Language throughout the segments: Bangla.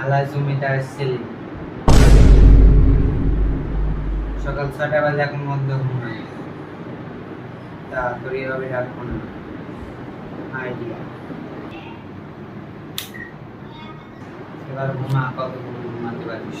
আল্লাহ জমিদার সকাল ছটা বাজে এখন মন্দ ঘুমাই তাড়াতাড়ি হবে রাখব না। আইডিয়া। এবার ঘুমা কত ঘুমাতে পারিস?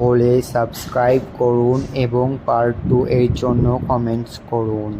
হলে সাবস্ক্রাইব করুন এবং পার্ট টু এর জন্য কমেন্টস করুন।